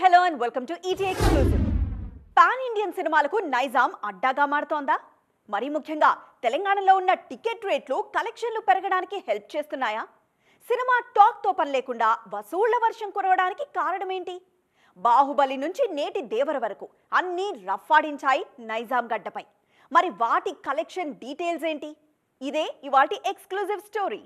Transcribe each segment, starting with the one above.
Hello and welcome to ET exclusive pan Indian సినిమాలకు నైజాం అడ్డాగా మారుతోందా? మరీ ముఖ్యంగా తెలంగాణలో ఉన్న టికెట్ రేట్లు కలెక్షన్లు పెరగడానికి హెల్ప్ చేస్తున్నాయా? సినిమా టాక్తో పని లేకుండా వసూళ్ళ వర్షం కురవడానికి కారణమేంటి? బాహుబలి నుంచి నేటి దేవర వరకు అన్నీ రఫ్ఫాడించాయి నైజాం గడ్డపై. మరి వాటి కలెక్షన్ డీటెయిల్స్ ఏంటి? ఇదే ఇవాటి ఎక్స్క్లూజివ్ స్టోరీ.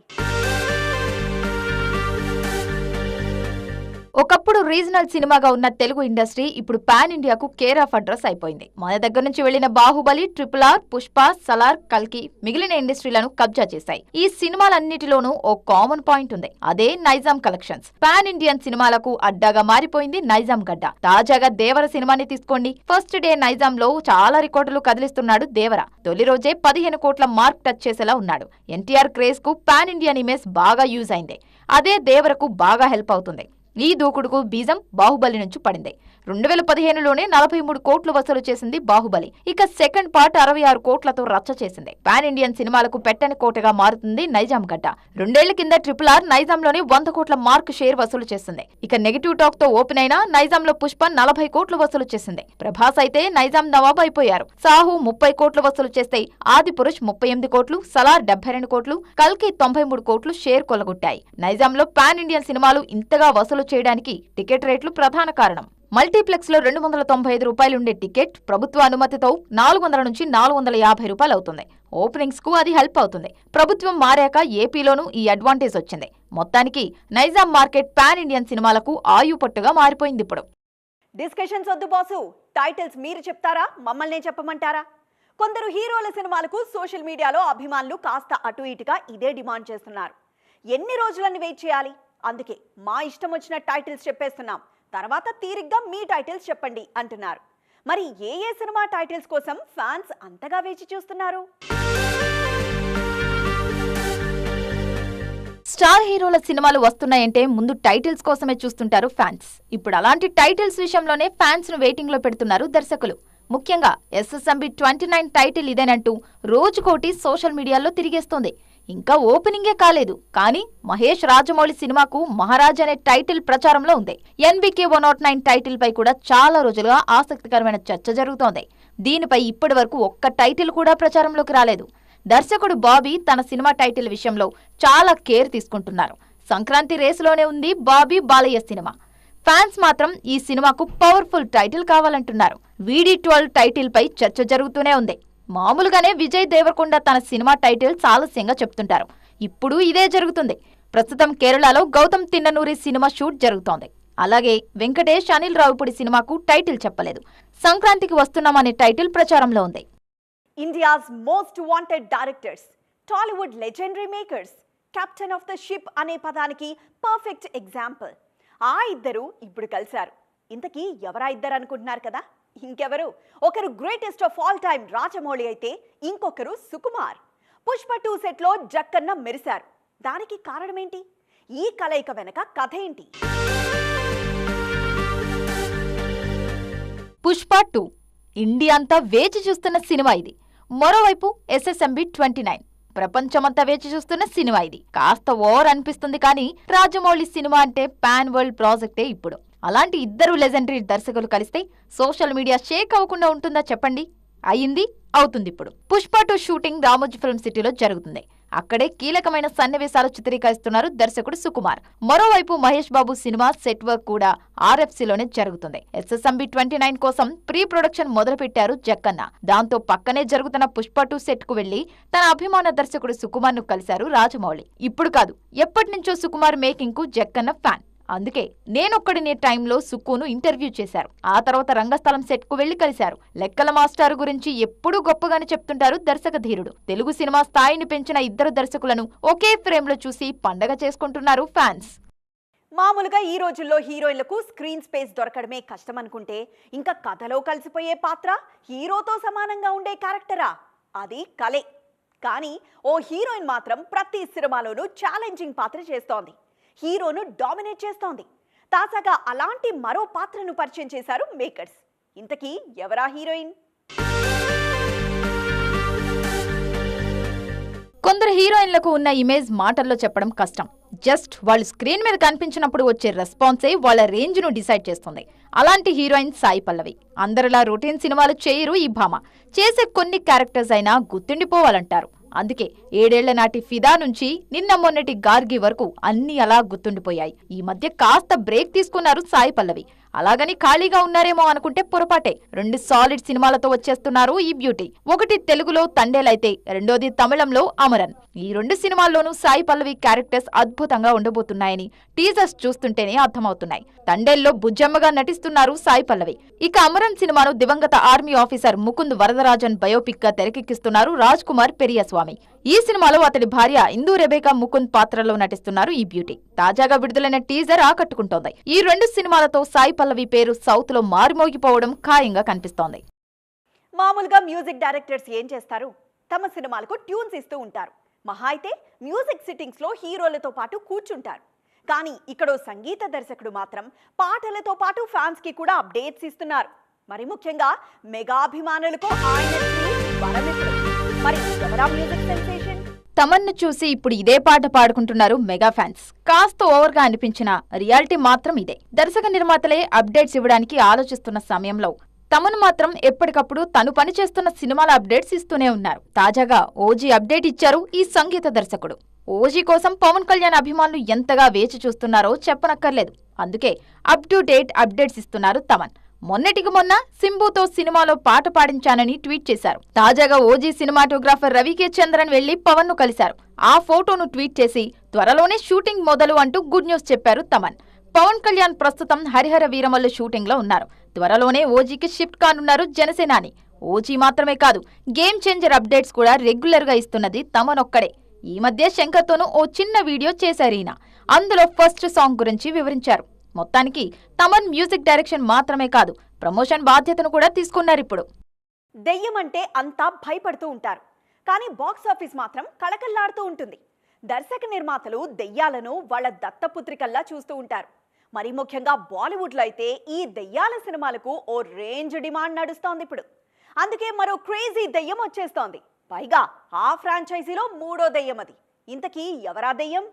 ఒకప్పుడు రీజనల్ సినిమాగా ఉన్న తెలుగు ఇండస్ట్రీ ఇప్పుడు పాన్ ఇండియాకు కేర్ ఆఫ్ అడ్రస్ అయిపోయింది. మన దగ్గర నుంచి వెళ్ళిన బాహుబలి ట్రిపుల్ ఆర్ పుష్ప సలార్ కల్కి మిగిలిన ఇండస్ట్రీలను కబ్జా చేశాయి. ఈ సినిమాలన్నిటిలోనూ ఓ కామన్ పాయింట్ ఉంది. అదే నైజాం కలెక్షన్స్. పాన్ ఇండియన్ సినిమాలకు అడ్డాగా మారిపోయింది నైజాం గడ్డ. తాజాగా దేవర సినిమాని తీసుకోండి. ఫస్ట్ డే నైజాం లో చాలా రికార్డులు కదిలిస్తున్నాడు దేవర. తొలి రోజే పదిహేను కోట్ల మార్క్ టచ్ చేసేలా ఉన్నాడు. ఎన్టీఆర్ క్రేజ్కు పాన్ ఇండియన్ ఇమేజ్ బాగా యూజ్ అయింది. అదే దేవరకు బాగా హెల్ప్ అవుతుంది. ఈ దూకుడుకు బీజం బాహుబలి నుంచి పడింది. రెండు వేల పదిహేనులోనే నలభై మూడు కోట్లు వసూలు చేసింది బాహుబలి. ఇక సెకండ్ పార్ట్ అరవై ఆరు కోట్లతో రచ్చ చేసింది. పాన్ ఇండియన్ సినిమాలకు పెట్టని కోటగా మారుతుంది నైజాం గడ్డ. రెండేళ్ళ కింద ట్రిపుల్ ఆర్ నైజాంలోని వంద కోట్ల మార్క్ షేర్ వసూలు చేసింది. ఇక నెగిటివ్ టాక్తో ఓపెన్ అయినా నైజాంలో పుష్ప నలభై కోట్లు వసూలు చేసింది. ప్రభాస్ అయితే నైజాం నవాబ్ అయిపోయారు. సాహు ముప్పై కోట్లు వసూలు చేస్తే ఆది పురుష్ ముప్పై ఎనిమిది కోట్లు సలార్ డెబ్బై రెండు కోట్లు కల్కి తొంభై మూడు కోట్లు షేర్ కొలగొట్టాయి నైజాంలో పాన్ ఇండియన్ సినిమాలు ఇంతగా వసూలు చేయడానికి టికెట్ రేట్లు ప్రధాన కారణం. మల్టీప్లెక్స్లో రెండు వందల తొంభై ఐదు రూపాయలు ఉండే టికెట్ ప్రభుత్వ అనుమతితో నాలుగు వందల నుంచి నాలుగు వందల యాభై రూపాయలు అవుతుంది ఓపెనింగ్స్కు అది హెల్ప్ అవుతుంది. ప్రభుత్వం మారాక ఏపీలోనూ ఈ అడ్వాంటేజ్ వచ్చింది. మొత్తానికి నైజాం మార్కెట్ పాన్ ఇండియన్ సినిమాలకు ఆయుపట్టుగా మారిపోయింది ఇప్పుడు. డిస్కషన్స్ వద్దు బాసు. టైటిల్స్ మీరు చెప్తారా? మమ్మల్నే చెప్పమంటారా? కొందరు హీరోల సినిమాలకు సోషల్ మీడియాలో అభిమానులు కాస్త అటు ఇటుగా ఇదే డిమాండ్ చేస్తున్నారు. ఎన్ని రోజులని వెయిట్ చేయాలి? అందుకే మా ఇష్టం వచ్చిన టైటిల్స్ చెప్పేస్తున్నాం. తర్వాత తీరిగ్గా మీ టైటిల్స్ చెప్పండి అంటున్నారు. మరి ఏ ఏ సినిమా టైటిల్స్ కోసం ఫ్యాన్స్ అంతగా వేచి చూస్తున్నారు? స్టార్ హీరోల సినిమాలు వస్తున్నాయంటే ముందు టైటిల్స్ కోసమే చూస్తుంటారు ఫ్యాన్స్. ఇప్పుడు అలాంటి టైటిల్స్ విషయంలోనే ఫ్యాన్స్ను వెయిటింగ్లో పెడుతున్నారు దర్శకులు. ముఖ్యంగా ఎస్ఎస్ఎంబి ట్వంటీ నైన్ టైటిల్ ఇదేనంటూ రోజుకోటి సోషల్ మీడియాలో తిరిగేస్తోంది. ఇంకా ఓపెనింగే కాలేదు. కానీ మహేష్ రాజమౌళి సినిమాకు మహారాజ్ అనే టైటిల్ ప్రచారంలో ఉంది. NBK one nought nine title పై కూడా చాలా రోజులుగా ఆసక్తికరమైన చర్చ జరుగుతోంది. దీనిపై ఇప్పటి వరకు ఒక్క టైటిల్ కూడా ప్రచారంలోకి రాలేదు. దర్శకుడు బాబీ తన సినిమా టైటిల్ విషయంలో చాలా కేర్ తీసుకుంటున్నారు. సంక్రాంతి రేసులోనే ఉంది బాబీ బాలయ్య సినిమా. ఫ్యాన్స్ మాత్రం ఈ సినిమాకు పవర్ఫుల్ టైటిల్ కావాలంటున్నారు. వీడి ట్వెల్వ్ టైటిల్ పై చర్చ జరుగుతూనే ఉంది. మామూలుగానే విజయ్ దేవరకొండ తన సినిమా టైటిల్ ఆలస్యంగా చెప్తుంటారు. ఇప్పుడు ఇదే జరుగుతుంది. ప్రస్తుతం కేరళలో గౌతమ్ తిన్ననూరి సినిమా షూట్ జరుగుతోంది. అలాగే వెంకటేష్ అనిల్ రావుపూడి సినిమాకు టైటిల్ చెప్పలేదు. సంక్రాంతికి వస్తున్నామనే టైటిల్ ప్రచారంలో ఉంది. India's most wanted directors Tollywood legendary makers captain of the ship అనే పదానికి పర్ఫెక్ట్ ఎగ్జాంపుల్. ఆ ఇద్దరు ఇప్పుడు కలిశారు. ఇంతకీ ఎవరా ఇద్దరు అనుకుంటున్నారు కదా? ఇంకెవరు? ఒకరు greatest of all time Rajamouli అయితే ఇంకొకరు సుకుమార్. పుష్ప టూ సెట్లో జక్కన్న మెరిశారు. దానికి కారణమేంటి? ఈ కలయిక వెనక కథ ఏంటి? పుష్ప టూ ఇండియా అంతా వేచి చూస్తున్న సినిమా ఇది. మరోవైపు ఎస్ఎస్ఎంబి ట్వంటీ నైన్ ప్రపంచమంతా వేచి చూస్తున్న సినిమా ఇది. కాస్త ఓవర్ అనిపిస్తుంది కానీ రాజమౌళి సినిమా అంటే పాన్ వరల్డ్ ప్రాజెక్టే ఇప్పుడు. అలాంటి ఇద్దరు లెజెండరీ దర్శకులు కలిస్తే సోషల్ మీడియా షేక్ అవ్వకుండా ఉంటుందా చెప్పండి? అయింది అవుతుంది ఇప్పుడు. Pushpa two shooting Ramoji film సిటీలో జరుగుతుంది. అక్కడే కీలకమైన సన్నివేశాలు చిత్రీకరిస్తున్నారు దర్శకుడు సుకుమార్. మరోవైపు Mahesh Babu cinema set work కూడా ఆర్ఎఫ్సీలోనే జరుగుతుంది. ఎస్ఎస్ఎంబి ట్వంటీ నైన్ కోసం ప్రీ ప్రొడక్షన్ మొదలుపెట్టారు జక్కన్న. దాంతో పక్కనే జరుగుతున్న పుష్ప టూ సెట్కు వెళ్ళి తన అభిమాన దర్శకుడు సుకుమార్ను కలిశారు రాజమౌళి. ఇప్పుడు కాదు ఎప్పటి నుంచో సుకుమార్ మేకింగ్కు జక్కన్న ఫ్యాన్ అందుకే నేనొక్కడినే టైంలో సుక్కును ఇంటర్వ్యూ చేశారు. ఆ తర్వాత రంగస్థలం సెట్కు వెళ్ళి కలిశారు. లెక్కల మాస్టారు గురించి ఎప్పుడూ గొప్పగానే చెప్తుంటారు దర్శక ధీరుడు. తెలుగు సినిమా స్థాయిని పెంచిన ఇద్దరు దర్శకులను ఒకే ఫ్రేమ్లో చూసి పండగ చేసుకుంటున్నారు ఫ్యాన్స్. మామూలుగా ఈ రోజుల్లో హీరోయిన్లకు స్క్రీన్ స్పేస్ దొరకడమే కష్టం అనుకుంటే ఇంకా కథలో కలిసిపోయే పాత్ర హీరోతో సమానంగా ఉండే క్యారెక్టరా? అది కలే. కానీ ఓ హీరోయిన్ మాత్రం ప్రతి సినిమాలోనూ ఛాలెంజింగ్ పాత్ర చేస్తోంది. హీరోను డామినేట్ చేస్తోంది. తాజాగా అలాంటి మరో పాత్రను పరిచయం చేశారు మేకర్స్. ఇంతకీ ఎవరా హీరోయిన్? కొందరు హీరోయిన్లకు ఉన్న ఇమేజ్ మాటల్లో చెప్పడం కష్టం. జస్ట్ వాళ్ళు స్క్రీన్ మీద కనిపించినప్పుడు వచ్చే రెస్పాన్సే వాళ్ళ రేంజ్ను డిసైడ్ చేస్తుంది. అలాంటి హీరోయిన్ సాయి పల్లవి. అందరిలా రొటీన్ సినిమాలు చేయరు ఈ భామ. చేసే కొన్ని క్యారెక్టర్స్ అయినా గుర్తుండిపోవాలంటారు. అందుకే ఏడేళ్ళ నాటి ఫిదా నుంచి నిన్న మొన్నటి గార్గి వరకు అన్ని అలా గుర్తుండిపోయాయి. ఈ మధ్య కాస్త బ్రేక్ తీసుకున్నారు సాయి పల్లవి. అలాగని ఖాళీగా ఉన్నారేమో అనుకుంటే పొరపాటే. రెండు సాలిడ్ సినిమాలతో వచ్చేస్తున్నారు ఈ బ్యూటీ ఒకటి తెలుగులో తండేలైతే రెండోది తమిళంలో అమరన్. ఈ రెండు సినిమాల్లోనూ సాయి పల్లవి క్యారెక్టర్స్ అద్భుతంగా ఉండబోతున్నాయని టీజర్స్ చూస్తుంటేనే అర్థమవుతున్నాయి. తండేల్లో బుజ్జమ్మగా నటిస్తున్నారు సాయి పల్లవి. ఇక అమరన్ సినిమాను దివంగత ఆర్మీ ఆఫీసర్ ముకుంద్ వరదరాజన్ బయోపిక్గా తెరకెక్కిస్తున్నారు రాజ్ కుమార్ పెరియస్వామి. ఈ సినిమాలో అతడి భార్య ఇందూ రెబేకా ముకుంద్ పాత్రలో నటిస్తున్నారు ఈ బ్యూటీ. తాజాగా విడుదలైన టీజర్ ఆకట్టుకుంటోంది. ఈ రెండు సినిమాలతో సాయి పల్లవి పేరు సౌత్లో మారుమోగిపోవడం ఖాయంగా కనిపిస్తోంది. మామూలుగా మ్యూజిక్ డైరెక్టర్స్ ఏం చేస్తారు? తమ సినిమాలకు ట్యూన్స్ ఇస్తూ ఉంటారు. మహా అయితే మ్యూజిక్ సిట్టింగ్స్లో హీరోలతో పాటు కూర్చుంటారు. కానీ ఇక్కడ సంగీత దర్శకుడు మాత్రం పాటలతో పాటు ఫ్యాన్స్కి కూడా అప్డేట్స్ ఇస్తున్నారు. మరి ముఖ్యంగా మెగాభిమానులకు ఆయన మరి మ్యూజిక్ సెన్సేషన్? తమన్ను చూసి ఇప్పుడు ఇదే పాట పాడుకుంటున్నారు మెగా ఫ్యాన్స్. కాస్త ఓవర్గా అనిపించిన రియాలిటీ మాత్రం ఇదే. దర్శక నిర్మాతలే అప్డేట్స్ ఇవ్వడానికి ఆలోచిస్తున్న సమయంలో తమను మాత్రం ఎప్పటికప్పుడు తను పనిచేస్తున్న సినిమాల అప్డేట్స్ ఇస్తూనే ఉన్నారు. తాజాగా ఓజీ అప్డేట్ ఇచ్చారు ఈ సంగీత దర్శకుడు. ఓజీ కోసం పవన్ కళ్యాణ్ అభిమానులు ఎంతగా వేచి చూస్తున్నారో చెప్పనక్కర్లేదు. అందుకే అప్ టు డేట్ అప్డేట్స్ ఇస్తున్నారు తమన్. మొన్నటికి మొన్న సింబుతో సినిమాలో పాట పాడించానని ట్వీట్ చేశారు. తాజాగా ఓజీ సినిమాటోగ్రాఫర్ రవికే చంద్రన్ వెళ్ళి పవన్ను కలిశారు. ఆ ఫోటోను ట్వీట్ చేసి త్వరలోనే షూటింగ్ మొదలు అంటూ గుడ్ న్యూస్ చెప్పారు తమన్. పవన్ కళ్యాణ్ ప్రస్తుతం హరిహర వీరమల్లు షూటింగ్లో ఉన్నారు. త్వరలోనే ఓజీకి షిఫ్ట్ కానున్నారు జనసేనాని. ఓజీ మాత్రమే కాదు గేమ్ చేంజర్ అప్డేట్స్ కూడా రెగ్యులర్గా ఇస్తున్నది తమనొక్కడే ఈ మధ్య శంకర్తోనూ ఓ చిన్న వీడియో చేశారు ఈయన. అందులో ఫస్ట్ సాంగ్ గురించి వివరించారు. మొత్తానికి తమన్ మ్యూజిక్ డైరెక్షన్ మాత్రమే కాదు ప్రమోషన్ బాధ్యతను కూడా తీసుకున్నారు ఇప్పుడు. దెయ్యం అంటే అంతా భయపడుతూ ఉంటారు. కానీ బాక్స్ ఆఫీస్ మాత్రం కళకల్లాడుతూ ఉంటుంది. దర్శక నిర్మాతలు దెయ్యాలను వాళ్ళ దత్తపుత్రికల్లా చూస్తూ ఉంటారు. మరి ముఖ్యంగా బాలీవుడ్లో అయితే ఈ దెయ్యాల సినిమాలకు ఓ రేంజ్ డిమాండ్ నడుస్తోంది ఇప్పుడు. అందుకే మరో క్రేజీ దెయ్యం వచ్చేస్తోంది. పైగా ఆ ఫ్రాంచైజీలో మూడో దెయ్యం అది ఇంతకీ ఎవరా దెయ్యం?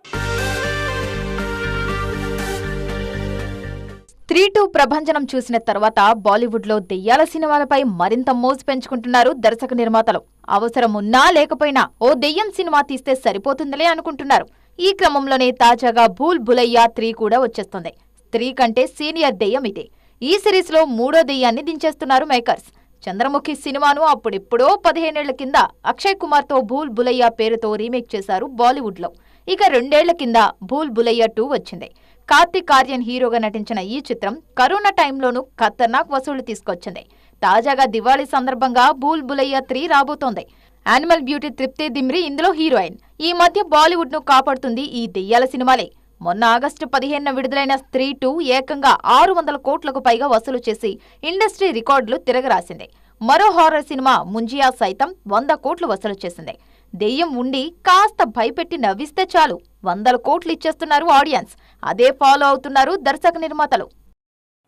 త్రీ టూ ప్రభంజనం చూసిన తర్వాత బాలీవుడ్లో దెయ్యాల సినిమాలపై మరింత మోజు పెంచుకుంటున్నారు దర్శక నిర్మాతలు. అవసరం ఉన్నా లేకపోయినా ఓ దెయ్యం సినిమా తీస్తే సరిపోతుందిలే అనుకుంటున్నారు. ఈ క్రమంలోనే తాజాగా భూల్ భులయ్యా త్రీ కూడా వచ్చేస్తుంది. త్రీ కంటే సీనియర్ దెయ్యం ఇదే. ఈ సిరీస్లో మూడో దెయ్యాన్ని దించేస్తున్నారు మేకర్స్. చంద్రముఖి సినిమాను అప్పుడెప్పుడో పదిహేనేళ్ళ కింద అక్షయ్ కుమార్తో భూల్ భులయ్యా పేరుతో రీమేక్ చేశారు బాలీవుడ్లో. ఇక రెండేళ్ళ కింద భూల్ భులయ్యా టూ వచ్చింది. కార్తిక్ ఆర్యన్ హీరోగా నటించిన ఈ చిత్రం కరోనా టైంలోనూ ఖతర్నాక్ వసూళ్ళు తీసుకొచ్చింది. తాజాగా దివాళీ సందర్భంగా భూల్ బులయ్య త్రీ రాబోతోంది. యానిమల్ బ్యూటీ తృప్తి దిమ్రి ఇందులో హీరోయిన్. ఈ మధ్య బాలీవుడ్ను కాపాడుతుంది ఈ దెయ్యాల సినిమాలే. మొన్న ఆగస్టు పదిహేనున విడుదలైన స్త్రీ టూ ఏకంగా ఆరు వందల కోట్లకు పైగా వసూలు చేసి ఇండస్ట్రీ రికార్డులు తిరగరాసింది. మరో హారర్ సినిమా ముంజియా సైతం వంద కోట్లు వసూలు చేసింది. దెయ్యం ఉండి కాస్త భయపెట్టి నవ్విస్తే చాలు. వందల కోట్లు ఇచ్చేస్తున్నారు ఆడియన్స్. అదే ఫాలో అవుతున్నారు దర్శక నిర్మాతలు.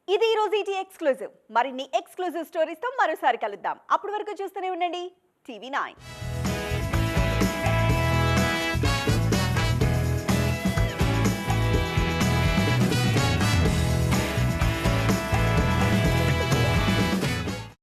ఇది ఈ రోజు ఈటీ ఎక్స్క్లూజివ్. మరిన్ని ఎక్స్క్లూజివ్ స్టోరీస్తో మరోసారి కలుద్దాం. అప్పటి వరకు చూస్తూనే ఉండండి. TV nine.